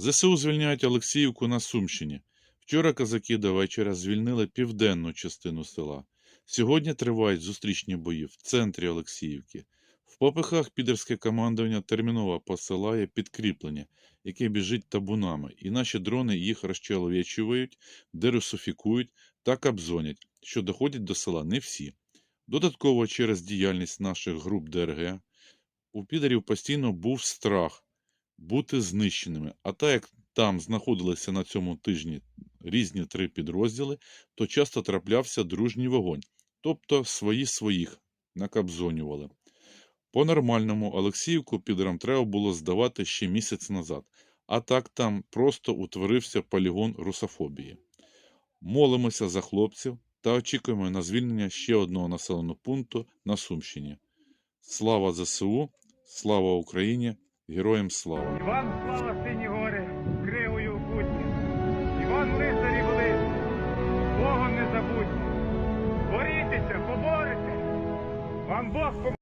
ЗСУ звільняють Олексіївку на Сумщині. Вчора козаки до вечора звільнили південну частину села. Сьогодні тривають зустрічні бої в центрі Олексіївки. В попихах підерське командування терміново посилає підкріплення, яке біжить табунами, і наші дрони їх розчеловечують, дерусифікують та кабзонять, що доходять до села не всі. Додатково через діяльність наших груп ДРГ у підерів постійно був страх бути знищеними. А так як там знаходилися на цьому тижні різні три підрозділи, то часто траплявся дружній вогонь, тобто свої своїх накабзонювали. По-нормальному Олексіївку підерам треба було здавати ще місяць назад, а так там просто утворився полігон русофобії. Молимося за хлопців та очікуємо на звільнення ще одного населеного пункту на Сумщині. Слава ЗСУ, слава Україні, героям слава! Іван слава сині гори, кривою путні. Іван лицарі були, Богом не забудьте. Борітеся, поборете. Вам Бог поможе.